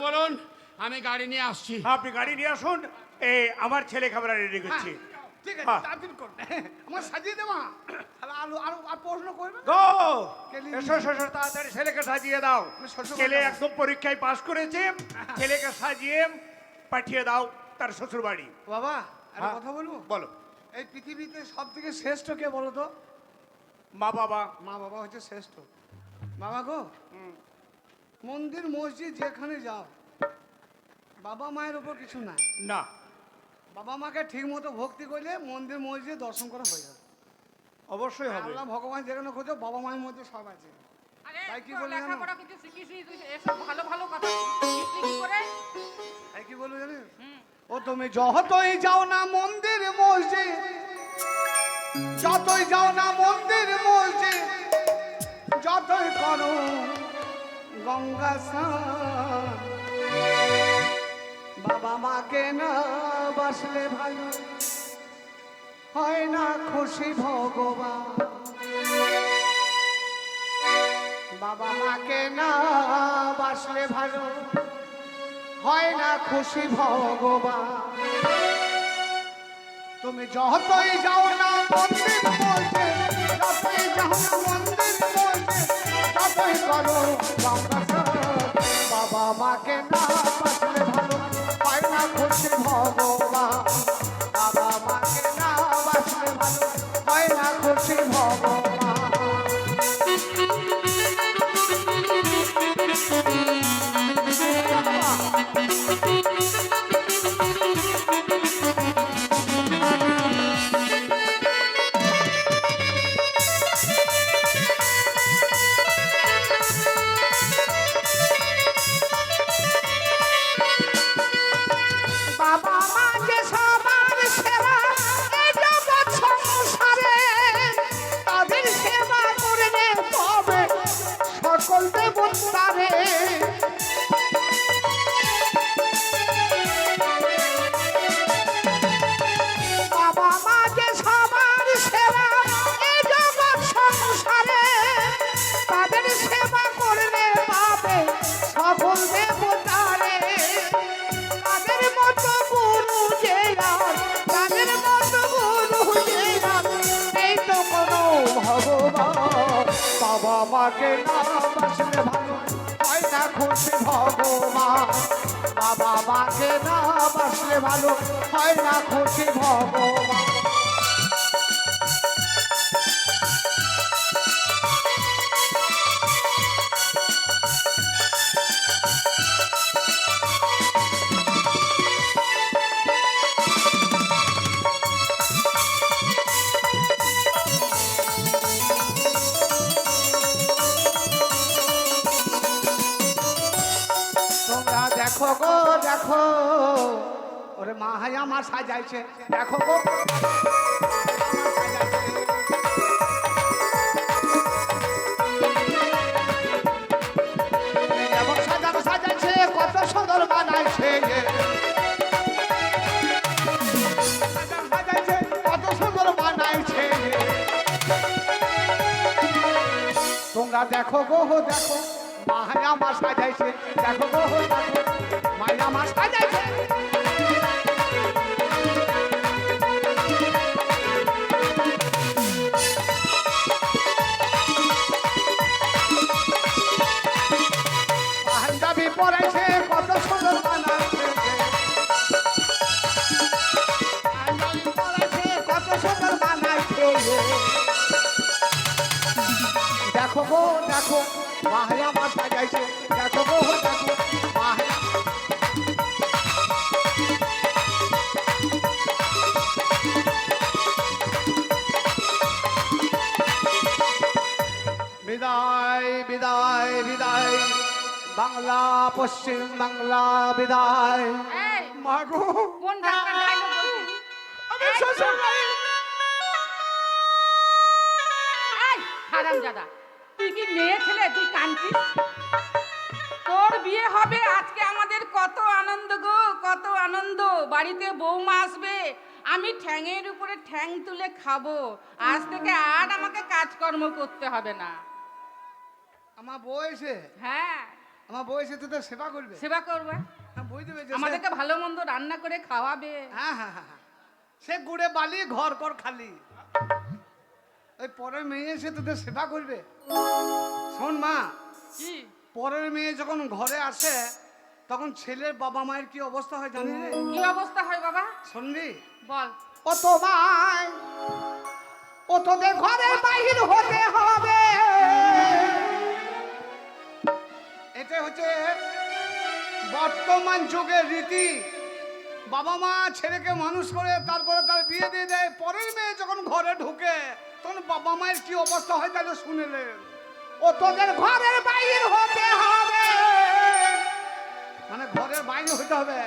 বলুন আমি গাড়ি নিয়ে আসছি। আপনি গাড়ি নিয়ে আসুন এ আমার ছেলে খাবার রেডি করছি। ঠিক আছে হ্যাঁ। তাড়াতাড়ি করুন। আমার সাজিয়ে দেওয়া তাহলে আলু আর প্রশ্ন করবে? গো কেলি। এসো এসো এসো, তাড়াতাড়ি ছেলেকে সাজিয়ে দাও। ছেলে। একদম পরীক্ষায় পাশ করেছে ছেলেকে সাজিয়ে পাঠিয়ে দাও তার শ্বশুর বাড়ি বাবা একটা হ্যাঁ। কথা বলব? বলো। এই পৃথিবীতে সব থেকে শ্রেষ্ঠ কে বলো তো? মা বাবা। মা বাবা হচ্ছে শ্রেষ্ঠ। বাবা গো মন্দির মসজিদ যেখানে যাও বাবা মায়ের উপর কিছু নাই। না। বাবা মাকে ঠিক মতো ভক্তি করলে মন্দির মসজিদ দর্শন করা হয়ে যাবে। অবশ্যই হবে। আল্লাহ ভগবান যেখানে খোঁজো বাবা মায়ের মধ্যে সব আছে। তাই কি জানো? কিছু শিখিসনি তুই? এসব ভালো ভালো কথা। কি করে? তাই কি বলব জানিস? ও তুমি যতই যাও না মন্দির মসজিদ যতই যাও না মন্দির মসজিদ যতই করো গঙ্গা স্নান। বাবা মাকে না বাসলে ভালো, হয় না খুশি ভগবান। বাবা মাকে না বাসলে ভালো, হয় না খুশি ভগবান। তুমি যতই যাও না মন্দির বলছে যতই যাও না মন্দির বলছে যতই করো বাবা মাকে না মাকে না বাসলে ভালো হয় না খুশি ভগবান? মা বাবাকে না বাসলে ভালো হয় না খুশি ভগবান? আমার সাজাইছে। দেখো গো। তোমরা দেখো গো দেখো মায়া আমার সাজাইছে। দেখো গো দেখো মায়া আমার সাজাইছে। মাহিয়া মা সাজাইছে দেখো গো দেখো মাহিয়া বিদায় বিদায় বিদায়। বাংলা পশ্চিম বাংলা বিদায়। এই মাগো। কোন আমি শ্বশুর তুই কি মেয়ে ছেলে? তুই কাঁদছিস তোর বিয়ে হবে আজকে আমাদের কত আনন্দ গো কত আনন্দ। বাড়িতে বৌমা আসবে আমি ঠ্যাঙের উপরে ঠ্যাং তুলে খাব। আজ থেকে আর আমাকে কাজকর্ম করতে হবে না। আমার বউ এসে? হ্যাঁ। আমার বউ এসে তোদের সেবা করবে? সেবা করবে। হ্যাঁ, আমাদেরকে ভালো মন্দ রান্না করে খাওয়াবে। হ্যাঁ হ্যাঁ হ্যাঁ হ্যাঁ। সে গুড়ে বালি ঘর কর খালি। ওই পরের মেয়ে এসে তোদের সেবা করবে। শোন মা কি? পরের মেয়ে যখন ঘরে আসে তখন ছেলের বাবা মায়ের কি অবস্থা হয় জানি রে? কি অবস্থা হয় বাবা? শুনবি বল। ও তোমায় ও তোদের ঘরের বাহির হতে হবে। এটা হচ্ছে বর্তমান যুগের রীতি। বাবা মা ছেলেকে মানুষ করে তারপরে তার বিয়ে দিয়ে দেয়। পরের মেয়ে যখন ঘরে ঢুকে তখন বাবা মায়ের কি অবস্থা হয় তাহলে শুনেলেন ও তোদের ঘরের বাইর হতে হবে। মানে ঘরের বাইরে হতে হবে।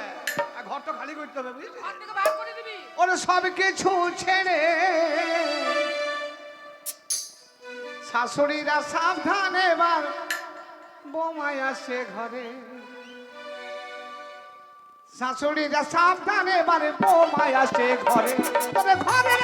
আর ঘরটা খালি করতে হবে বুঝলি? ওর সব কিছু ছেড়ে শাশুড়িরা সাবধান এবার বোমাই আসে ঘরে। শাশুড়িরা সাবধান এবার বোমাই আসে ঘরে। তবে ঘরের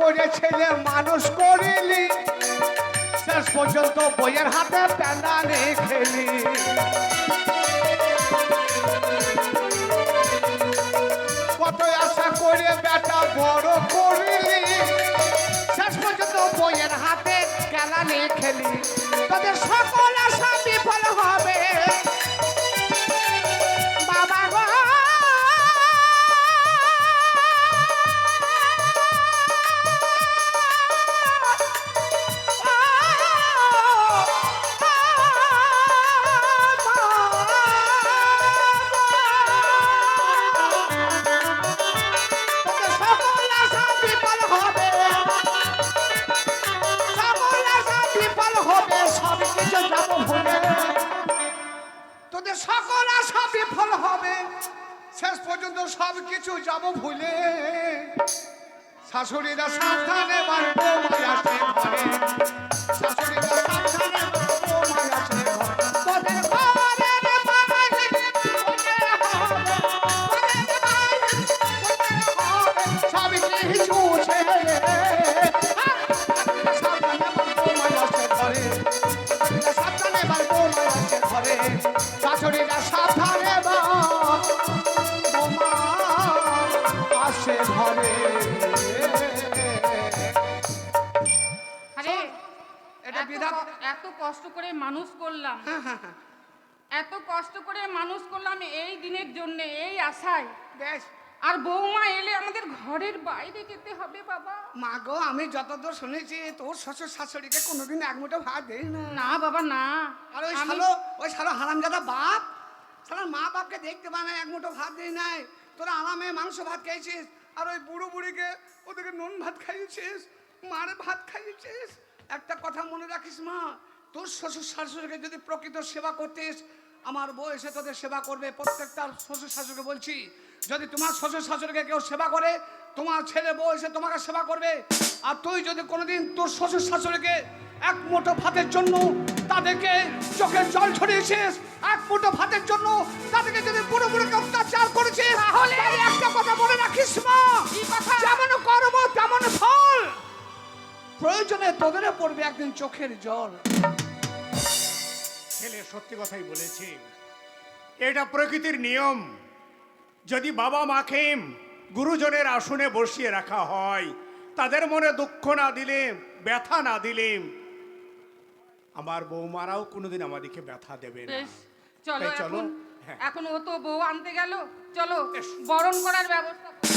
করে ছেলে মানুষ করিলি। শেষ পর্যন্ত বইয়ের হাতে প্যান্ডালে খেলি। কত আশা করে বেটা বড় করিলি। শেষ পর্যন্ত বইয়ের হাতে কেলানি খেলি। তাদের সকল শেষ পর্যন্ত সব কিছু যাব ভুলে। শাশুড়িরা সাবধানে বাড়বো শাশুড়িরা সাবধানে মানুষ করলাম। এত কষ্ট করে মানুষ করলাম এই দিনের জন্য এই আশায়। বেশ। আর বৌমা এলে আমাদের ঘরের বাইরে যেতে হবে বাবা। মা গো আমি যতদূর শুনেছি তোর শ্বশুর শাশুড়িকে কোনোদিন এক মুঠো ভাত দেই না না বাবা না। আর ওই শালো ওই শালো হারামজাদা বাপ? শালা মা বাপকে দেখতে পায় না এক মুঠো ভাত দেই নাই। তোরা আরামে মাংস ভাত খাইছিস আর ওই বুড়ো বুড়িকে ওদেরকে নুন ভাত খাইয়েছিস মারে ভাত খাইয়েছিস। একটা কথা মনে রাখিস মা তোর শ্বশুর শাশুড়িকে যদি প্রকৃত সেবা করতিস, আমার বউ এসে তোদের সেবা করবে। প্রত্যেকটা শ্বশুর শাশুড়িকে বলছি, যদি তোমার শ্বশুর শাশুড়িকে কেউ সেবা করে, তোমার ছেলে বউ এসে তোমাকে সেবা করবে। আর তুই যদি কোনোদিন তোর শ্বশুর শাশুড়িকে এক মুঠো ভাতের জন্য তাদেরকে চোখের জল ছড়িয়েছিস, এক মুঠো ভাতের জন্য তাদেরকে যদি প্রয়োজনে তোদের পড়বে একদিন চোখের জল ছেলে সত্যি কথাই বলেছে এটা প্রকৃতির নিয়ম যদি বাবা মাকে গুরুজনের আসনে বসিয়ে রাখা হয় তাদের মনে দুঃখ না দিলে ব্যথা না দিলে আমার বৌমারাও কোনোদিন আমাদেরকে ব্যথা দেবে না চলো চলো। এখন হ্যাঁ। এখন ও তো বউ আনতে গেল চলো। বরণ করার ব্যবস্থা করো।